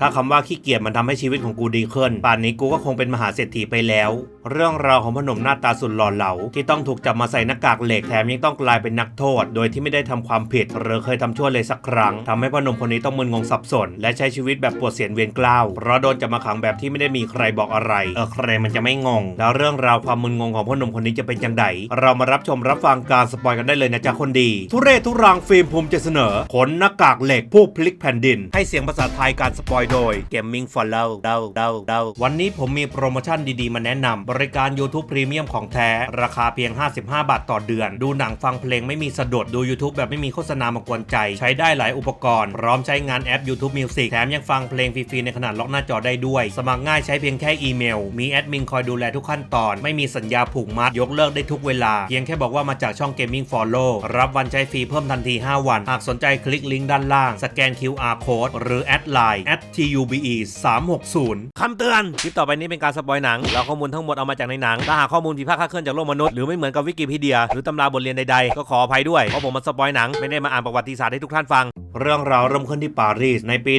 ถ้าคำว่าขี้เกียจมันทำให้ชีวิตของกูดีขึ้น ป่านนี้กูก็คงเป็นมหาเศรษฐีไปแล้ว เรื่องราวของพนมหน้าตาสุดหล่อเหลา ที่ต้องถูกจับมาใส่หน้ากากเหล็กแถมยังต้องกลายเป็นนักโทษ โดยที่ไม่ได้ทำความผิด หรือเคยทำชั่วเลยสักครั้งทำให้พนมคนนี้ต้องมึนงงสับสน และใช้ชีวิตแบบปวดเสียนเวียนกล้าวเพราะโดนจับมาขังแบบที่ไม่ได้มีใครบอกอะไร เออใครมันจะไม่งง แล้วเรื่องราวความมึนงงของพนมคนนี้จะเป็นยังไงเรามารับชมรับฟังการสปอยกันได้เลยนะจ๊ะคนดี ทุเรศทุรังฟิล์มภูมิจะเสนอขนหน้ากากเหล็กผู้พลิกแผ่นดิน ให้เสียงภาษาไทยการสปอยโดย Gaming for l o v เดาเดาเดาวันนี้ผมมีโปรโมชั่นดีๆ มาแนะนำบริการ YouTube Premium ของแท้ ราคาเพียง 55 บาทต่อเดือน ดูหนังฟังเพลงไม่มีสะดุดดู YouTube แบบไม่มีโฆษณามากวนใจ ใช้ได้หลายอุปกรณ์ พร้อมใช้งานแอป YouTube Music แถมยังฟังเพลงฟรีๆในขนาดล็อกหน้าจอได้ด้วย สมัครง่ายใช้เพียงแค่อีเมล มีแอดมินคอยดูแลทุกขั้นตอน ไม่มีสัญญาผูกมัด ยกเลิกได้ทุกเวลา เพียงแค่บอกว่ามาจากช่อง Gaming Follow รับวันใช้ฟรีเพิ่มทันที 5 วัน หากสนใจคลิกลิงก์ด้านล่าง สแกน QR Code หรือแอดไลน์ @tube 360คำเตือน คลิปต่อไปนี้เป็นการสปอยหนังแล้วข้อมูลทั้งหมดเอามาจากในหนัง ถ้าหากข้อมูลผิดพลาดคลาดเคลื่อนจากโลกมนุษย์ หรือไม่เหมือนกับวิกิพีเดีย หรือตำราบทเรียนใดๆ ก็ขออภัยด้วย เพราะผมมาสปอยหนัง ไม่ได้มาอ่านประวัติศาสตร์ให้ทุกท่านฟัง เรื่องราวเริ่มขึ้นที่ปารีสในปี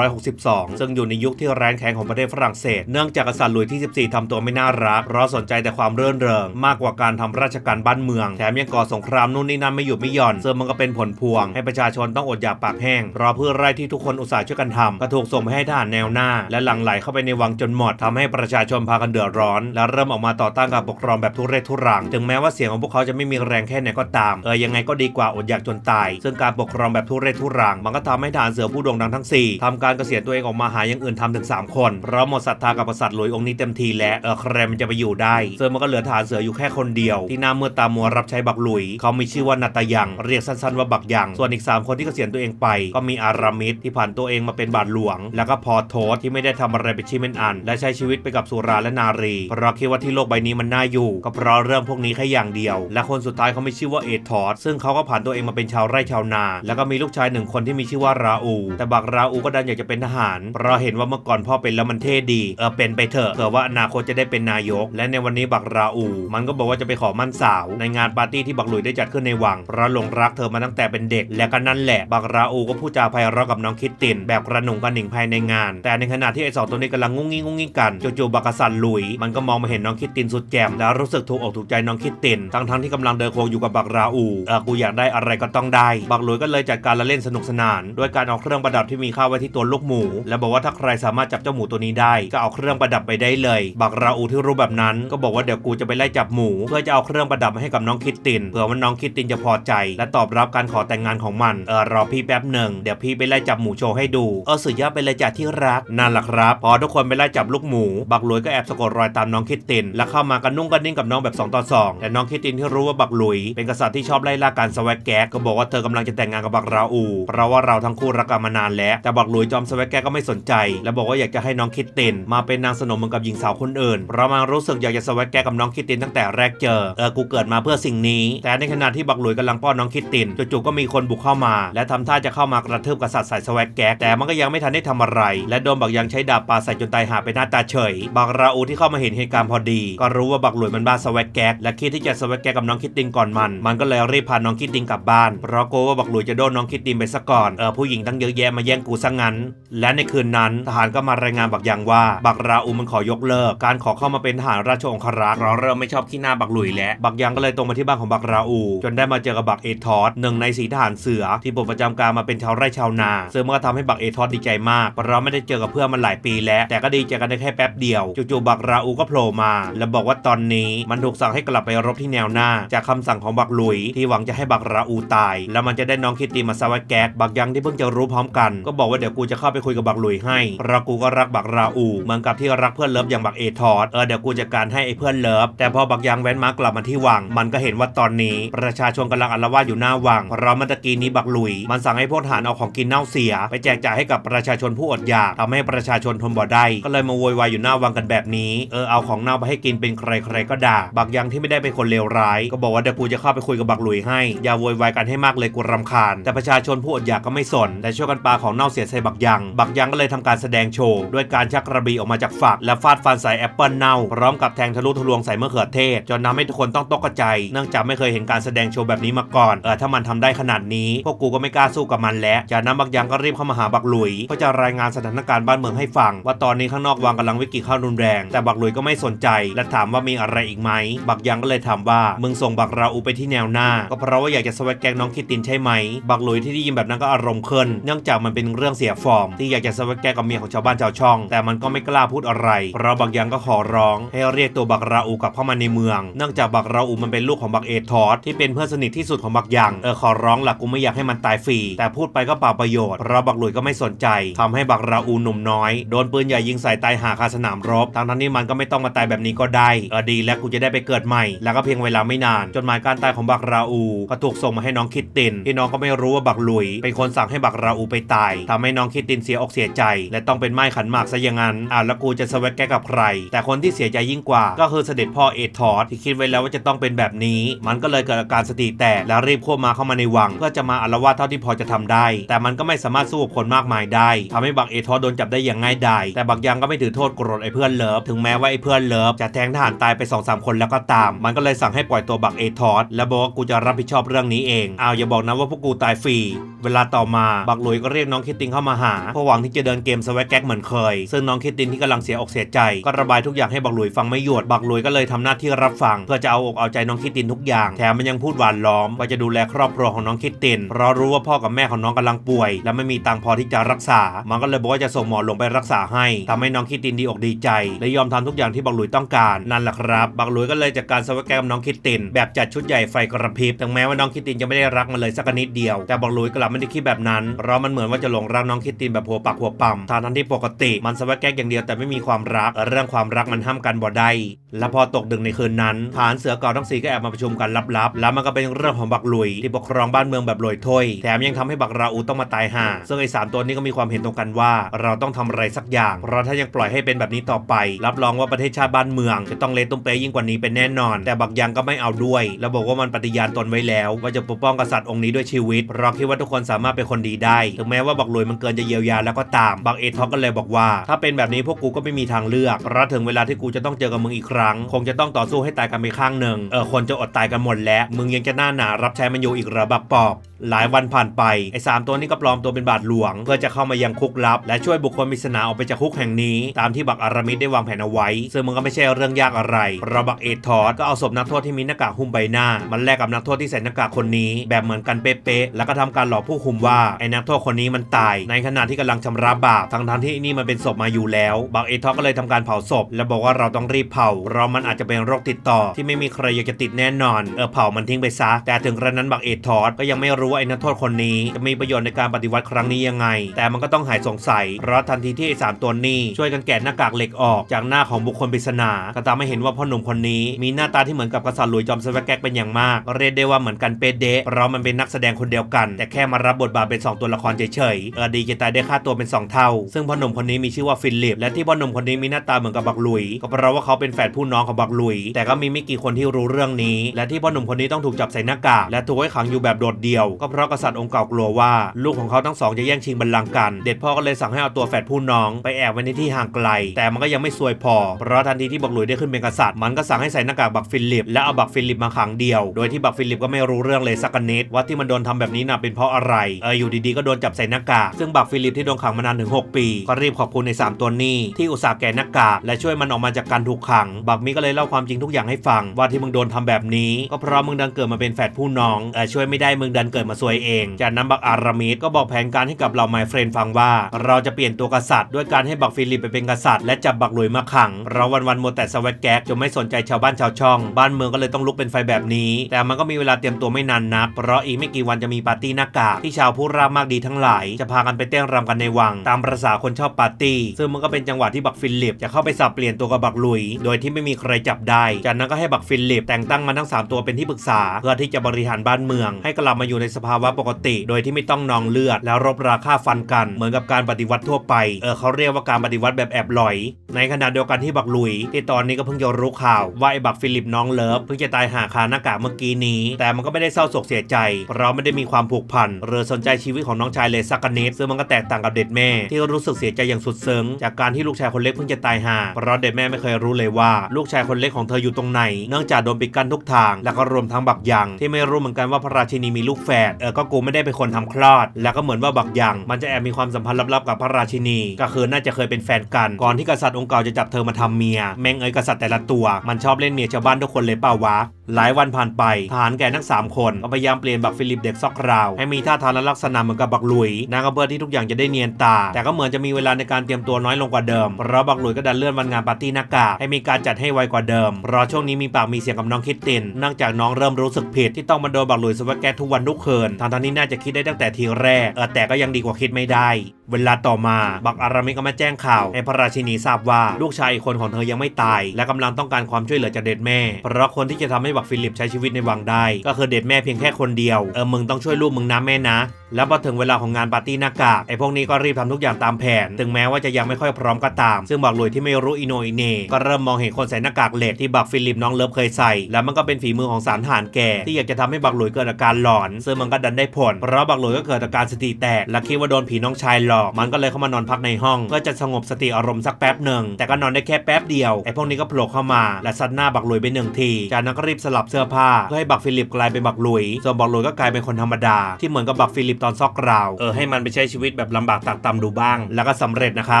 1662 ซึ่งอยู่ในยุคที่แรงแข็งของประเทศฝรั่งเศส เนื่องจากกษัตริย์หลุยส์ที่ 14ทำตัวไม่น่ารักเพราะสนใจแต่ความเรื่นเริง มากกว่าการทำราชการบ้านเมือง แถมยังก่อสงครามนู่นนี่นั่นไม่หยุดไม่หย่อนซึ่งมันก็เป็นผลพวง ให้ประชาชนต้องอดอยากปากแห้งเพราะพืชไร่ที่ทุกคนอุตส่าห์ช่วยกันทำก็ถูกส่งไปให้ทหารแนวหน้า และหลั่งไหลเข้าไปในวังจนหมดทำให้ประชาชนพากันเดือดร้อน และเริ่มออกมาต่อต้านการปกครองแบบทุเรศทุรัง ถึงแม้ว่าเสียงของพวกเขาจะไม่มีแรงแค่ไหนก็ตาม เออยังไงก็ดีกว่าอดอยากจนตาย ซึ่งการปกครองแบบทุเรศทุรัง มันก็ทำให้ทหารเสือผู้โด่งดังทั้ง 4ทำการเกษียณตัวเองออกมาหาอย่างอื่นทำถึง 3 คนเพราะหมดศรัทธากับกษัตริย์หลุยองค์นี้เต็มทีแล้วเออใครมันจะไปอยู่ได้ซึ่งมันก็เหลือทหารเสืออยู่แค่คนเดียว ที่หน้ามืดตามัวรับใช้บักหลุย เขามีชื่อว่านาตายัง เรียกสั้นๆว่าบักยัง ส่วนอีก 3 คนที่เกษียณตัวเองไป ก็มีอารามิดที่ผ่านตัวเองมาเป็นบาทหลวงแล้วก็พอโทสที่ไม่ได้ทำอะไรเป็นชิ้นเป็นอัน และใช้ชีวิตไปกับสุราและนารี เพราะคิดว่าที่โลกใบนี้มันน่าอยู่ ก็เพราะเรื่องพวกนี้แค่อย่างเดียว และคนสุดท้ายเขาไม่ชื่อว่าเอทอสซึ่งเขาก็ผ่านตัวเองมาเป็นชาวไร่ชาวนา แล้วก็มีลูกชายหนึ่งคนที่มีชื่อว่าราอู แต่บักราอูก็ดันอยากจะเป็นทหาร เพราะเห็นว่าเมื่อก่อนพ่อเป็นแล้วมันเท่ดี เออเป็นไปเถอะเผื่อว่าอนาคตจะได้เป็นนายก และในวันนี้บักราอู มันก็บอกว่าจะไปขอมั่นสาว ในงานปาร์ตี้ที่บักหลุยได้จัดขึ้นในวัง เพราะหลงรักเธอมาตั้งแต่เป็นเด็ก และก็นั่นแหละบักราอูก็พูดจาไพเราะกับน้องคิดตินแบบกระหนุ่งกระหนิงภายในงาน แต่ในขณะที่ไอ้สองตัวนี้กำลังงุ้งงิ้งงุ้งงิ้งกันจู่ๆบักกษัตริย์หลุย มันก็มองมาเห็นน้องคิดตินสุดแจ่มแล้วรู้สึกถูกอกถูกใจน้องคิดตินทั้งๆที่กำลังเดินโค้งอยู่กับบักราอูเออกูอยากได้อะไรก็ต้องได้ บักลุยก็เลยจัดการละเล่นสนุกสนานด้วยการเอาเครื่องประดับที่มีค่าไว้ที่ตัวลูกหมู แล้วบอกว่าถ้าใครสามารถจับเจ้าหมูตัวนี้ได้ก็เอาเครื่องประดับไปได้เลย บักราอูที่รู้แบบนั้น ก็บอกว่าเดี๋ยวกูจะไปไล่จับหมู เพื่อจะเอาเครื่องประดับมาให้กับน้องคิดตินเผื่อว่าน้องคิดตินจะพอใจ และตอบรับการขอแต่งงานของมันเออรอพี่แป๊บหนึ่งเดี๋ยวพี่ไปไล่จับหมูโชว์ให้ดูเออสุดยอดไปเลยจ้ะที่รักนั่นแหละครับ พอทุกคนไปไล่จับลูกหมู บักหลุยก็แอบสะกดรอยตามน้องคิดติน แล้วเข้ามากันนุ่งกันนิ่งกับน้องแบบ2ต่อ2แต่น้องคิดตินที่รู้ว่าบักหลุย เป็นกษัตริย์ที่ชอบไล่ล่าการสวักแก๊กก็บอกว่าเธอกำลังจะแต่งงานกับบักราอูเพราะว่าเราทั้งคู่รักกันมานานแล้วแต่บักหลุยจอมสวักแก๊กก็ไม่สนใจ และบอกว่าอยากจะให้น้องคิดติน มาเป็นนางสนมเหมือนกับหญิงสาวคนอื่นเพราะมันรู้สึกอยากจะสวักแก๊กกับน้องคิดตินตั้งแต่แรกเจอเออกูเกิดมาเพื่อสิ่งนี้ แต่ในขณะที่บักหลุยกำลังป้อนน้องคิดตินจู่ๆก็มีคนบุกเข้ามา และทำท่าจะเข้ามากระทืบกษัตริย์สายสวักแก๊กแต่มันก็ยังไม่ทันได้ทำอะไร และโดนบักยังใช้ดาบปาใส่จนตายหาไปหน้าตาเฉย บักราอูที่เข้ามาเห็นเหตุการณ์พอดี ก็รู้ว่าบักหลุยมันบ้าสวักแก๊กและคิดที่จะสวักแก๊กกับน้องคิดตินก่อนมัน มันก็เลยรีบพาน้องคิดตินกลับบ้าน เพราะกลัวว่าบักหลุยจะโดนน้องคิดตินไปซะก่อน เออผู้หญิงตั้งเยอะแยะมาแย่งกูซะงั้น และในคืนนั้นทหารก็มารายงานบักยังว่า บักราอูมันขอยกเลิก การขอเข้ามาเป็นทหารราชองครักษ์เราเริ่มไม่ชอบขี้หน้าบักหลุยแล้วบักยังก็เลยตรงมาที่บ้านของบักราอู จนได้มาเจอกับบักเอทอสหนึ่งในสีทหารเสือที่ปลดประจำการมาเป็นชาวไร่ชาวนาซึ่งมันก็ทำให้บักเอทอสดีใจมากเพราะไม่ได้เจอกับเพื่อนมันหลายปีแล้ว แต่ก็ดีใจกันได้แค่แป๊บเดียวจู่ๆบักราอูก็โผล่มา แล้วบอกว่าตอนนี้มันถูกสั่งให้กลับไปรบที่แนวหน้า จากคำสั่งของบักหลุย ที่หวังจะให้บักราอูตาย แล้วมันจะได้น้องคิตตีมาสวัสแก๊กบักยังที่เพิ่งจะรู้พร้อมกัน ก็บอกว่าเดี๋ยวกูจะเข้าไปคุยกับบักหลุยให้เพราะกูก็รักบักราอูเหมือนกับที่รักเพื่อนเลิฟอย่างบักเอทอสเออเดี๋ยวกูจะการให้ไอ้เพื่อนเลิฟแต่พอบักยังแว้นมากลับมาที่วัง มันก็เห็นว่าตอนนี้ ประชาชนกำลังอาละวาดอยู่หน้าวังเพราะมื่อตะกี้นี้บักหลุย มันสั่งให้พวกทหารเอาของกินเน่าเสีย ไปแจกจ่ายให้กับประชาชนผู้อดอยากทำให้ประชาชนทนบ่ได้ก็เลยมาโวยวายอยู่หน้าวังกันแบบนี้เออเอาของเน่าไปให้กินเป็นใครๆก็ด่าบักยังที่ไม่ได้เป็นคนเลวร้าย ก็บอกว่าเดี๋ยวกูจะเข้าไปคุยกับบักหลุยให้ อย่าโวยวายกันให้มากเลยกูรำคาญ แต่ประชาชนผู้อดอยากก็ไม่สน แต่ช่วยกันปาของเน่าเสียใส่บักยัง บักยังก็เลยทำการแสดงโชว์ด้วยการชักกระบี่ออกมาจากฝักและฟาดฟันใส่แอปเปิลเน่าพร้อมกับแทงทะลุทะลวงใส่มะเขือเทศ จนทำให้ทุกคนต้องตกใจ เนื่องจากไม่เคยเห็นการแสดงโชว์แบบนี้มาก่อนเออถ้ามันทำได้ขนาดนี้พวกกูก็ไม่กล้าสู้กับมันแล้วจากนั้นบักยังก็รีบเข้ามาหาบักหลุยเพื่อจะรายงานสถานการณ์บ้านเมืองให้ฟัง ว่าตอนนี้ข้างนอกวังกำลังวิกฤตข้าวรุนแรง แต่บักหลุยก็ไม่สนใจ และถามว่ามีอะไรอีกไหม บักยังก็เลยถามว่ามึงส่งบักราอูไปที่แนวหน้า ก็เพราะว่าอยากจะสวัสดแกงน้องคิตินใช่ไหม บักหลุยที่ได้ยินแบบนั้นก็อารมณ์ขึ้นเนื่องจากมันเป็นเรื่องเสียฟอร์ม ที่อยากจะสวัสดแกงกับเมียของชาวบ้านชาวช่อง แต่มันก็ไม่กล้าพูดอะไร เพราะบักยังก็ขอร้อง ให้เรียกตัวบักราอูกลับเข้ามาในเมือง เนื่องจากบักราอูมันเป็นลูกของบักเอทอสที่เป็นเพื่อนสนิทที่สุดของบักยังเออขอร้องล่ะกูไม่อยากให้มันตายฟรีแต่พูดไปก็เปล่าประโยชน์เพราะบักหลุยก็ไม่สนใจทำให้บักราอูหนุ่มน้อย โดนปืนใหญ่ยิงใส่ตายหาคาสนามรบทั้งทั้งๆที่มันก็ไม่ต้องมาตายแบบนี้ก็ได้เออดีแล้วกูจะได้ไปเกิดใหม่ แล้วก็เพียงเวลาไม่นาน จนหมายการตายของบักราอูก็ถูกส่งมาให้น้องคิดติน ที่น้องก็ไม่รู้ว่าบักหลุย เป็นคนสั่งให้บักราอูไปตายทำให้น้องคิดตินเสียอกเสียใจ และต้องเป็นไม้ขันหมากซะอย่างนั้นอะแล้วกูจะสวัสดแกกับใคร แต่คนที่เสียใจยิ่งกว่า ก็คือเสด็จพ่อเอทอสที่คิดไว้แล้วว่าจะต้องเป็นแบบนี้ มันก็เลยเกิดอาการสติแตกแล้วรีบควบมาเข้ามาในวัง เพื่อจะมาอาละวาเท่าที่พอจะทำได้ แต่มันก็ไม่สามารถสู้กับคนมากมายได้ทำให้บักเอทอสโดนจับได้อย่างง่ายดายแต่บักยังก็ไม่ถือโทษโกรธไอ้เพื่อนเลิฟถึงแม้ว่าไอ้เพื่อนเลิฟจะแทงทหารตายไป2อสคนแล้วก็ตาม มันก็เลยสั่งให้ปล่อยตัวบักเอทอสและบอกว่ากูจะรับผิดชอบเรื่องนี้เองอ้าวอย่าบอกนะว่าพวกกูตายฟรีเวลาต่อมาบักหลุยก็เรียกน้องคิดตินเข้ามาหาเพื่อหวังที่จะเดินเกมสวัสดแก๊กเหมือนเคย ซึ่งน้องคิดตินที่กำลังเสียอกเสียใจ ก็ระบายทุกอย่างให้บักหลุยฟังไม่หยุดบักหลุยก็เลยทำหน้าที่รับฟัง เพื่อจะเอาอกเอาใจน้องคิดตินทุกอย่างแถมมันยังพูดหวานล้อมว่าจะดูแลครอบครัวของน้องคิดตินเพราะรู้ว่าพ่อกับแม่ของน้องกำลังป่วย และไม่มีตังพอที่จะรักษามันก็เลยบอกว่าจะส่งหมอลงไปรักษาให้ทำให้น้องคิดตินดีอกดีใจ และยอมทำทุกอย่างที่บักหลุยต้องการนั่นแหละครับบักหลุยก็เลยจัดการสวัสดแกกกับน้องคิดติน แบบจัดชุดใหญ่ไฟกระพริบถึงแม้ว่าน้องคิดตินจะไม่ได้รักมันเลยสักนิดเดียว แต่บักหลุยกลับไม่ได้คิดแบบนั้นเพราะมันเหมือนว่าจะหลงรักน้องคิดตินแบบหัวปักหัวปั๊มทางนั้นที่ปกติมันสวัสดแกกอย่างเดียวแต่ไม่มีความรักเรื่องความรักมันห้ามกันบ่ได้และพอตกดึกในคืนนั้นฐานเสือเก่าทั้งสี่ก็แอบมาประชุมกันลับๆ แล้วมันก็เป็นเรื่องของบักหลุยที่ปกครองบ้านเมืองแบบลอยถ้วยแถมยังทำให้บักราอูต้องมาตายห่าซึ่งไอ้สามตัวนี้ก็มีความเห็นตรงกันว่าเราต้องทำอะไรสักอย่าง เพราะถ้ายังปล่อยให้เป็นแบบนี้ต่อไป รับรองว่าประเทศชาติบ้านเมือง จะต้องเละตุ้มเปยยิ่งกว่านี้เป็นแน่นอน แต่บักยังก็ไม่เอาด้วย แล้วบอกว่ามันปฏิญาณตนไว้แล้ว ว่าจะปกป้องกษัตริย์องค์นี้ด้วยชีวิตเราคิดว่าทุกคนสามารถเป็นคนดีได้ ถึงแม้ว่าบักหลุยมันเกินจะเยียวยาแล้วก็ตามบักเอทอกก็เลยบอกว่า ถ้าเป็นแบบนี้พวกกูก็ไม่มีทางเลือกเพราะถึงเวลาที่กูจะต้องเจอกับมึงอีกครั้ง คงจะต้องต่อสู้ให้ตายกันไปข้างหนึ่งเออคนจะอดตายกันหมดแล้ว มึงยังจะหน้าหนารับใช้มันอยู่อีกหระบักปอบ หลายวันผ่านไปไอ้สามตัวนี้ก็ปลอมตัวเป็นบาทหลวง เพื่อจะเข้ามายังคุกลับ และช่วยบุคคลปริศนาออกไปจากคุกแห่งนี้ ตามที่บักอารามิดได้วางแผนเอาไว้ ซึ่งมันก็ไม่ใช่เรื่องยากอะไรเพราะบักเอทอสก็เอาศพนักโทษที่มีหน้ากากหุ้มใบหน้า มันแลกกับนักโทษที่ใส่หน้ากากคนนี้ แบบเหมือนกันเป๊ะๆแล้วก็ทำการหลอกผู้คุมว่าไอ้นักโทษคนนี้มันตาย ในขณะที่กำลังชำระบาปทั้งทที่นี่มันเป็นศพมาอยู่แล้วบักเอทอสก็เลยทำการเผาศพ และบอกว่าเราต้องรีบเผา เรามันอาจจะเป็นโรคติดต่อ ที่ไม่มีใครอยากจะติดแน่นอนเออเผามันทิ้งไปซะแต่ถึงกระนั้นบักเอทอสก็ยังไม่รู้ว่าไอ้นักโทษคนนี้จะมีประโยชน์ในการปฏิวัติครั้งนี้ยังไง แต่มันก็ต้องหายสงสัยเพราะทันทีที่ไอ้สามตัวนี้ ช่วยกันแกะหน้ากากเหล็กออกจากหน้าของบุคคลปริศนาก็ทำให้เห็นว่าพ่อหนุ่มคนนี้มีหน้าตาที่เหมือนกับกษัตริย์หลุยจอมสวแก๊กเป็นอย่างมาก เรียกได้ว่าเหมือนกันเป๊ะเดะเพราะมันเป็นนักแสดงคนเดียวกัน แต่แค่มารับบทบาทเป็น 2 ตัวละครเฉยๆเออดีจะตายได้ค่าตัวเป็น 2 เท่า ซึ่งพ่อหนุ่มคนนี้มีชื่อว่าฟิลิป และที่พ่อหนุ่มคนนี้มีหน้าตาเหมือนกับบักหลุย ก็เพราะว่าเขาเป็นแฝดผู้น้องของบักหลุย แต่ก็มีไม่กี่คนที่รู้เรื่องนี้ และที่พ่อหนุ่มคนนี้ต้องถูกจับใส่หน้ากากและถูกไว้ขังอยู่แบบโดดเดี่ยวก็เพราะกษัตริย์องค์เก่ากลัวว่า ลูกของเขาทั้งสองจะแย่งชิงบัลลังก์กัน เด็ดพ่อก็เลยสั่งให้เอาตัวแฝดผู้น้องไปแอบไว้ในที่ห่างไกล แต่มันก็ยังไม่ซวยพอ เพราะทันทีที่บักหลุยได้ขึ้นเป็นกษัตริย์ มันก็สั่งให้ใส่หน้ากากบักฟิลิป และเอาบักฟิลิปมาขังเดียว โดยที่บักฟิลิปก็ไม่รู้เรื่องเลยสักนิดว่าที่มันโดนทำแบบนี้น่ะเป็นเพราะอะไร เอออยู่ดีๆก็โดนจับใส่หน้ากาก ซึ่งบักฟิลิปที่โดนขังมานานถึง 6 ปีก็รีบขอบคุณใน 3 ตัวนี้ ที่อุตส่าห์แกะหน้ากากและช่วยมันออกมาจากการถูกขัง บักมิก็เลยเล่าความจริงทุกอย่างให้ฟังว่าที่มึงโดนทำแบบนี้ ก็เพราะมึงดันเกิดมาเป็นแฝดผู้น้องเออช่วยไม่ได้มึงดันเกิดมาซวยเอง จากนั้นบักอารามิดก็บอกแผนการให้กับเหล่าไมเฟรนฟังว่า เราจะเปลี่ยนตัวกษัตริย์ด้วยการให้บักฟิลิปไปเป็นกษัตริย์และจับบักหลุยมาขัง เราวันวันๆมัวแต่สวัสดแก๊กจนไม่สนใจชาวบ้านชาวช่อง บ้านเมืองก็เลยต้องลุกเป็นไฟแบบนี้ แต่มันก็มีเวลาเตรียมตัวไม่นานนัก เพราะอีกไม่กี่วันจะมีปาร์ตี้หน้ากากที่ชาวผู้รามากดีทั้งหลาย จะพากันไปเต้นรำกันในวัง ตามประษาคนชอบปาร์ตี้ ซึ่งมันก็เป็นจังหวะที่บักฟิลิปจะเข้าไปสับเปลี่ยนตัวกับบักหลุย โดยที่ไม่มีใครจับได้ จากนั้นก็ให้บักฟิลิปแต่งตั้งมันทั้งสามตัวเป็นที่ปรึกษา เพื่อที่จะบริหารบ้านเมือง ให้กลับมาอยู่ในสภาวะปกติ โดยที่ไม่ต้องนองเลือด แล้วรบราฆ่าฟันกัน เหมือนกับการปฏิวัติทั่วไป เออเขาเรียกว่าการปฏิวัติแบบแอบหลอย ในขณะเดียวกันที่บักลุย ที่ตอนนี้ก็เพิ่งจะรู้ข่าวว่าไอ้บักฟิลิปน้องเลิฟเพิ่งจะตายหาคาหน้ากากเมื่อกี้นี้ แต่มันก็ไม่ได้เศร้าโศกเสียใจ เพราะไม่ได้มีความผูกพันหรือสนใจชีวิตของน้องชายเลยสักกะนิดซึ่งมันก็แตกต่างกับเด็ดแม่ ที่รู้สึกเสียใจอย่างสุดซึ้งจากการที่ลูกชายคนเล็กเพิ่งจะตายหาเพราะเด็ดแม่ไม่เคยรู้เลยว่า ลูกชายคนเล็กของเธออยู่ตรงไหน เนื่องจากโดนปิดกั้นทุกทาง และก็รวมทั้งบักยังที่ไม่รู้เหมือนกันว่าพระราชินีมีลูกแฝดเออก็กูไม่ได้เป็นคนทำคลอด แล้วก็เหมือนว่าบักยังมันจะแอบมีความสัมพันธ์ลับๆกับพระราชินี ก็คือน่าจะเคยเป็นแฟนกัน ก่อนที่กษัตริย์องค์เก่าจะจับเธอมาทำเมีย แม่งเอ้ยกษัตริย์แต่ละตัว มันชอบเล่นเมียชาวบ้านทุกคนเลยเปล่าวะหลายวันผ่านไปทหารแก่ทั้ง3 คนก็พยายามเปลี่ยนบักฟิลิปเด็กซอกราว ให้มีท่าทางและลักษณะเหมือนกับบักลุยนางก็เพื่อที่ทุกอย่างจะได้เนียนตา แต่ก็เหมือนจะมีเวลาในการเตรียมตัวน้อยลงกว่าเดิม เพราะบักลุยก็ดันเลื่อนวันงานปาร์ตี้หน้ากากให้มีการจัดให้ไวกว่าเดิม เพราะช่วงนี้มีปากมีเสียงกับน้องคิดตินเนื่องจากน้องเริ่มรู้สึกผิดที่ต้องมาโดนบักลุยสวัสแกทุกวันทุกคืนทางทางๆนี้น่าจะคิดได้ตั้งแต่ทีแรกเออแต่ก็ยังดีกว่าคิดไม่ได้ เวลาต่อมาบักอารามิก็มาแจ้งข่าวให้พระราชินีทราบว่าลูกชายอีกคนของเธอยังไม่ตาย และกำลังต้องการความช่วยเหลือจากเด็ดแม่ เพราะคนที่จะทำให้บักฟิลิปใช้ชีวิตในวังได้ ก็คือเด็ดแม่เพียงแค่คนเดียวเออมึงต้องช่วยลูกมึงนะแม่นะ แล้วพอถึงเวลาของงานปาร์ตี้หน้ากากไอ้พวกนี้ก็รีบทำทุกอย่างตามแผน ถึงแม้ว่าจะยังไม่ค่อยพร้อมก็ตาม ซึ่งบักลุยที่ไม่รู้อิโนอิเหนก็เริ่มมองเห็นคนใส่หน้ากากเหล็กที่บักฟิลิปน้องเลิฟเคยใส่ แล้วมันก็เป็นฝีมือของสารทหารแก่ ที่อยากจะทำให้บักลุยเกิดอาการหลอน ซึ่งมันก็ดันได้ผล เพราะบักลุยก็เกิดอาการสติแตกและคิดว่าโดนผีน้องชายหลอก มันก็เลยเข้ามานอนพักในห้องเพื่อจะสงบสติอารมณ์สักแป๊บหนึ่งแต่ก็นอนได้แค่แป๊บเดียวไอ้พวกนี้ก็โผล่เข้ามาและซัดหน้าบักลุยไปหนึ่งทีจากนั้นก็รีบสลับเสื้อผ้าเพื่อให้บักฟิลิปกลายเป็นบักหลุยส่วนบักลุยก็กลายเป็นคนธรรมดาที่เหมือนกับบักฟิลิปตอนซอกกราว เออให้มันไปใช้ชีวิตแบบลำบากตากตำดูบ้าง แล้วก็สำเร็จนะครั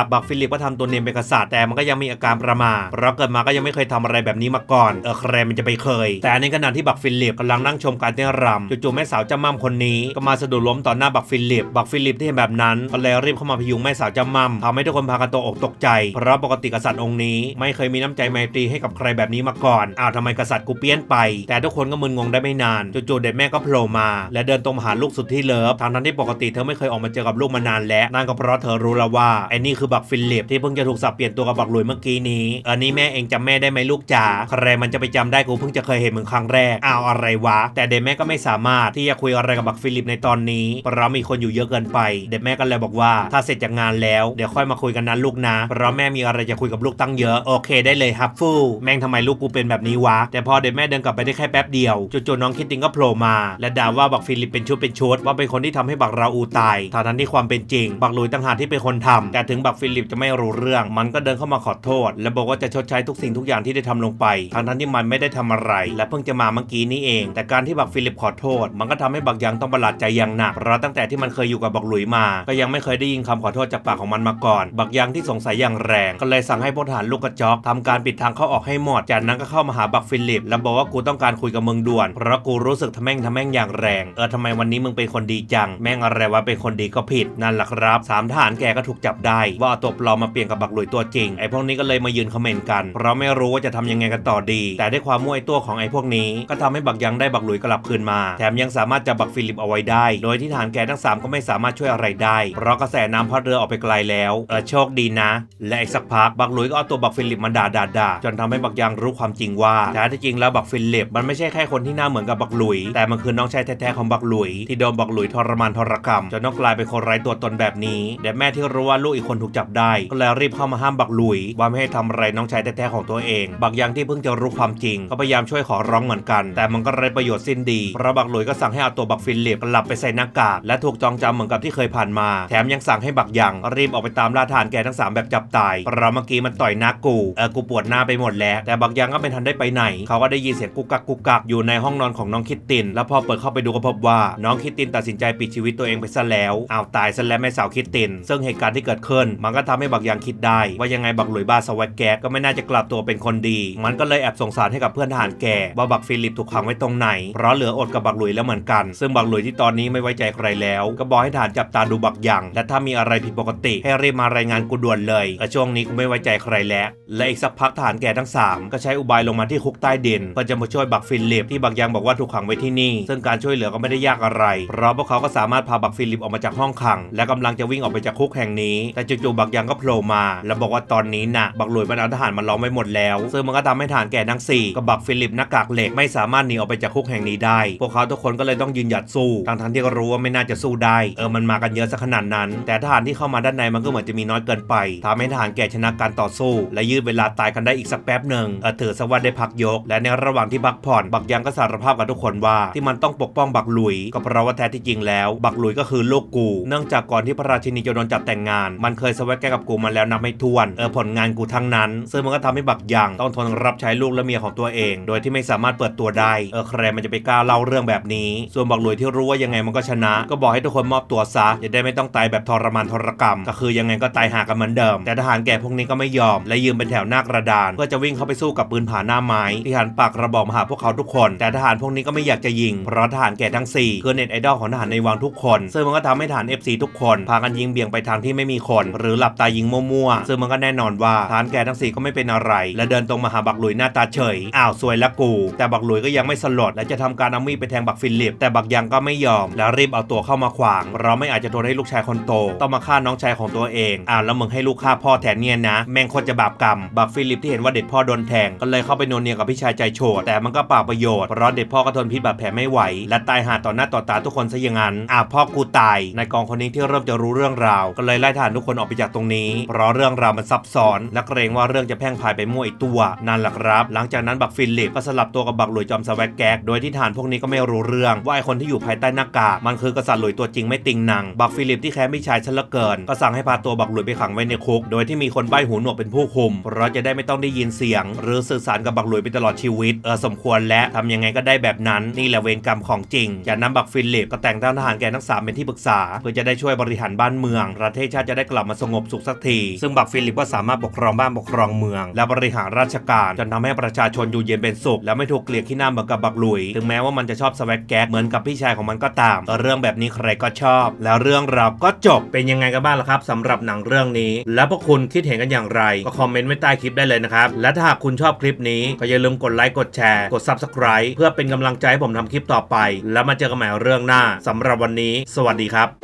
บ บักฟิลิปก็ทำตัวเนียนเป็นกษัตริย์แต่มันก็ยังมีอาการประมาทเพราะเกิดมาก็ยังไม่เคยทำอะไรแบบนี้มาก่อน เออใครมันจะไปเคย แต่ในขณะที่บักฟิลิปกำลังนั่งชมการเต้นรำจู่ๆแม่สาวจำมั่มคนนี้ ก็มาสะดุดล้มต่อหน้าบักฟิลิป บักฟิลิปที่เห็นแบบนั้นก็เลยรีบเข้ามาพยุงแม่สาวจำมั่มทำให้ทุกคนพากันตกอกตกใจ เพราะปกติกษัตริย์องค์นี้ ไม่เคยมีน้ำใจไมตรีให้กับใครแบบนี้มาก่อนอ้าวทำไมกษัตริย์กูเปลี่ยนไป แต่ทุกคนก็มึนงงได้ไม่นานจู่ๆเด็กแม่ก็โผล่มา และเดินตรงมาหาลูกสุดที่เลิฟทางนั้นที่ปกติเธอไม่เคยออกมาเจอกับลูกมานานแล้วนั่นก็เพราะเธอรู้แล้วว่าไอ้นี่คือบักฟิลิปที่เพิ่งจะถูกสับเปลี่ยนตัวกับบักหลุยเมื่อกี้นี้อันนี้แม่เองจำแม่ได้ไหมลูกจ๋าใครมันจะไปจำได้กูเพิ่งจะเคยเห็นมึงครั้งแรกอ้าวอะไรวะ แต่เด็กแม่ก็ไม่สามารถที่จะคุยอะไรกับบักฟิลิปในตอนนี้เพราะมีคนอยู่เยอะเกินไป เด็กแม่ก็เลยบอกว่าถ้าเสร็จจากงานแล้วเดี๋ยวค่อยมาคุยกันนะลูกนะเพราะแม่มีอะไรจะคุยกับลูกตั้งเยอะโอเคได้เลยครับฟูแม่งทำไมลูกกูเป็นแบบนี้วะ แต่พอเด็กแม่เดินกลับไปได้แค่แป๊บเดียวจู่ๆน้องคิดติงก็โผล่มา และด่าว่าบักฟิลิปเป็นชุดเป็นชุดว่าเป็นคนที่ทำให้บักราอูตายทางนั้นที่ความเป็นจริง บักลุยต่างหากที่เป็นคนทำแต่ถึงบักฟิลิปจะไม่รู้เรื่อง มันก็เดินเข้ามาขอโทษ และบอกว่าจะชดใช้ทุกสิ่งทุกอย่างที่ได้ทำลงไปทางนั้นที่มันไม่ได้ทำอะไร และเพิ่งจะมาเมื่อกี้นี้เอง แต่การที่บักฟิลิปขอโทษ มันก็ทำให้บักยังต้องประหลาดใจอย่างหนักเพราะตั้งแต่ที่มันเคยอยู่กับบักลุยมา ก็ยังไม่เคยได้ยินคำขอโทษจากปากของมันมาก่อน บักยังที่สงสัยอย่างแรงก็เลยสั่งให้พลทหารลูกกระจอกทำการปิดทางเข้าออกให้หมด จากนั้นก็เข้ามาหาบักฟิลิป แล้วบอกว่ากูต้องการคุยกับมึงด่วนเพราะกูรู้สึกทำแม่งทำแม่งอย่างแรง เออทำไมวันนี้มึงเป็นคนดีจังแม่งอะไรวะเป็นคนดีก็ผิดนั่นแหละครับสามทหารแกก็ถูกจับได้ ว่าเอาตัวปลอมมาเปลี่ยนกับบักหลุยตัวจริงไอ้พวกนี้ก็เลยมายืนคอมเมนต์กันเพราะไม่รู้ว่าจะทำยังไงกันต่อดี แต่ด้วยความมั่วไอ้ตัวของไอ้พวกนี้ ก็ทำให้บักยังได้บักหลุยกลับคืนมา แถมยังสามารถจับบักฟิลิปเอาไว้ได้ โดยที่ทหารแกทั้งสามก็ไม่สามารถช่วยอะไรได้ เพราะกระแสน้ำพัดเรือออกไปไกลแล้วเออโชคดีนะ และอีกสักพักบักหลุยก็เอาตัวบักฟิลิปมาด่าด่าด่าจนทำให้บักยังรู้ความจริงว่าแท้จริงแล้วบักฟิลิปมันไม่ใช่แค่คนที่หน้าเหมือนกับบักหลุย แต่มันคือน้องชายแท้ๆของบักหลุยที่โดนบักหลุยทรมานทรกรรมจนต้องกลายเป็นคนไร้ตัวตนแบบนี้แต่แม่ที่รู้ว่าลูกอีกคนถูกจับได้ก็เลยรีบเข้ามาห้ามบักหลุย ว่าไม่ให้ทำอะไรน้องชายแท้ๆของตัวเอง บักยังที่เพิ่งจะรู้ความจริง ก็พยายามช่วยขอร้องเหมือนกัน แต่มันก็ไร้ประโยชน์สิ้นดีเพราะบักหลุยก็สั่งให้เอาตัวบักฟิลิปกลับไปใส่หน้ากากและถูกจองจำเหมือนกับที่เคยผ่านมา แถมยังสั่งให้บักยังรีบออกไปตามล่าทานแกทั้งสามแบบจับตายเพราะเมื่อกี้มันต่อยหน้ากูเออกูปวดหน้าไปหมดแล้ว แต่บักยังก็ไม่ทันได้ไปไหน เขาก็ได้ยินเสียงกุกกักกุกกักอยู่ในห้องนอนของน้องคิตติน แล้วพอเปิดเข้าไปดูก็พบว่าน้องคิตตินตัดสินใจปิดชีวิตตัวเองไปซะแล้วอ้าวตายซะแล้วแม่สาวคิตติน ซึ่งเหตุการณ์ที่เกิดขึ้น มันก็ทำให้บักยังคิดได้ ว่ายังไงบักหลุยบ้าสวัสแกก็ไม่น่าจะกลับตัวเป็นคนดี มันก็เลยแอบสงสารให้กับเพื่อนทหารแกว่าบักฟิลิปถูกขังไว้ตรงไหน เพราะเหลืออดกับบักหลุยแล้วเหมือนกัน ซึ่งบักหลุยที่ตอนนี้ไม่ไว้ใจใครแล้ว ก็บอกให้ทหารจับตาดูบักยังและถ้ามีอะไรผิดปกติ ให้รีบมารายงานกูด่วนเลยแต่ช่วงนี้กูไม่ไว้ใจใครแล้ว และอีกสักพักทหารแกทั้งสามก็ใช้อุบายลงมาที่คุกใต้ดินเพื่อจะมาช่วยบักฟิลิปที่บักยังบอกว่าถูกขังไว้ที่นี่ ซึ่งการช่วยเหลือก็ไม่ได้ยากอะไร เพราะพวกเขาก็สามารถพาบักฟิลิปออกมาจากห้องขัง และกำลังจะวิ่งออกไปจากคุกแห่งนี้ แต่จู่ๆบักยังก็โผล่มา แล้วบอกว่าตอนนี้น่ะบักหลุยมันเอาทหารมาล้อมไว้หมดแล้ว ซึ่งมันก็ทำให้ทหารแก่ทั้งสี่กับบักฟิลิปหน้ากากเหล็กไม่สามารถหนีออกไปจากคุกแห่งนี้ได้ พวกเขาทุกคนก็เลยต้องยืนหยัดสู้ทั้งทั้งที่ก็รู้ว่าไม่น่าจะสู้ได้ เออมันมากันเยอะซะขนาดนั้น แต่ทหารที่เข้ามาด้านในมันก็เหมือนจะมีน้อยเกินไปทำให้ทหารแก่ชนะการต่อสู้ และยืดเวลาตายกันได้อีกสักแป๊บหนึ่งเออถือซะว่าได้พักยก และในระหว่างที่พักผ่อนบักยังก็สารภาพกับทุกคนว่าที่มันต้องปกป้องบักหลุยก็เพราะว่าแท้ที่จริงแล้วแล้ว บักหลุยก็คือลูกกู เนื่องจากก่อนที่พระราชินีจะโดนจับแต่งงาน มันเคยสวัสแกกับกูมาแล้วนับไม่ถ้วน เออผลงานกูทั้งนั้น ซึ่งมันก็ทำให้บักยังต้องทนรับใช้ลูกและเมียของตัวเอง โดยที่ไม่สามารถเปิดตัวได้ เออใครมันจะไปกล้าเล่าเรื่องแบบนี้ ส่วนบักหลุยที่รู้ว่ายังไงมันก็ชนะ ก็บอกให้ทุกคนมอบตัวซะ จะได้ไม่ต้องตายแบบทรมานทรกรรม ก็คือยังไงก็ตายหากันเหมือนเดิม แต่ทหารแก่พวกนี้ก็ไม่ยอม และยืนเป็นแถวหน้ากระดาน เพื่อจะวิ่งเข้าไปสู้กับปืนผาหน้าไม้ที่หันปากกระบอกมาหาพวกเขาทุกคน แต่ทหารพวกนี้ก็ไม่อยากจะยิง เพราะทหารแก่ทั้งสี่คือเน็ตไอดอลของทหารในวังทุกคน ซึ่งมันก็ทำให้ทหาร FC ทุกคน พากันยิงเบี่ยงไปทางที่ไม่มีคน หรือหลับตายิงมั่วๆ ซึ่งมันก็แน่นอนว่าทหารแกทั้งสี่ก็ไม่เป็นอะไร และเดินตรงมาหาบักหลุยหน้าตาเฉย อ้าวซวยละกู แต่บักหลุยก็ยังไม่สลด และจะทำการเอามีดไปแทงบักฟิลิป แต่บักยังก็ไม่ยอม แล้วรีบเอาตัวเข้ามาขวาง เราไม่อาจจะทนให้ลูกชายคนโต ต้องมาฆ่าน้องชายของตัวเอง อ้าวแล้วมึงให้ลูกฆ่าพ่อแทนเนี่ยนะ แม่งคตรจะบาปกรรม บักฟิลิปที่เห็นว่าเด็ดพ่อโดนแทง ก็เลยเข้าไปนวเนียกับพี่ชายใจโฉดแต่มันก็เปล่าประโยชน์เพราะเด็ดพ่อก็ทนพิษบาดแผลไม่ไหว และตายหาต่อหน้าต่อตาทุกคนซะอย่างนั้นอ้าพ่อกูตายในกองคนนี้ที่เริ่มจะรู้เรื่องราว ก็เลยไล่ทหารทุกคนออกไปจากตรงนี้ เพราะเรื่องราวมันซับซ้อน และเกรงว่าเรื่องจะแพร่งพายไปมั่วอีกตัว นั่นแหละครับ หลังจากนั้นบักฟิลิปก็สลับตัวกับบักหลุยจอมสวักแก๊กโดยที่ทหารพวกนี้ก็ไม่รู้เรื่องว่าไอคนที่อยู่ภายใต้หน้ากากมันคือกษัตริย์หลุยตัวจริงไม่ติงหนังบักฟิลิปที่แค้นพี่ชายฉันละเกิน ก็สั่งให้พาตัวบักหลุยไปขังไว้ในคุก โดยที่มีคนใบ้หูหนวกเป็นผู้คุม เพราะจะได้ไม่ต้องได้ยินเสียง หรือสื่อสารกับบักหลุยไปตลอดชีวิตเออสมควรและทำยังไงก็ได้แบบนั้นนี่แหละเวรกรรมของจริงจากนั้นบักฟิลิปก็แต่งตั้งทหารแกนทั้งสามเป็นที่ปรึกษา เพื่อจะได้ช่วยบริหารบ้านเมือง ประเทศชาติจะได้กลับมาสงบสุขสักที ซึ่งบักฟิลิปก็สามารถปกครองบ้านปกครองเมือง และบริหารราชการจนทำให้ประชาชนอยู่เย็นเป็นสุข และไม่ถูกเกลียดขี้หน้าเหมือนกับบักหลุย ถึงแม้ว่ามันจะชอบสวักแก๊กเหมือนกับพี่ชายของมันก็ตามแต่เรื่องแบบนี้ใครก็ชอบ แล้วเรื่องราวก็จบเป็นยังไงกันบ้างล่ะครับสำหรับหนังเรื่องนี้ แล้วพวกคุณคิดเห็นกันอย่างไร ก็คอมเมนต์ไว้ใต้คลิปได้เลยนะครับ และถ้าหากคุณชอบคลิปนี้ก็อย่าลืมกดไลค์กดแชร์กด Subscribe เพื่อเป็นกำลังใจให้ผมทำคลิปต่อไป แล้วมาเจอกันใหม่เรื่องหน้าสำหรับวันนี้ สวัสดีครับ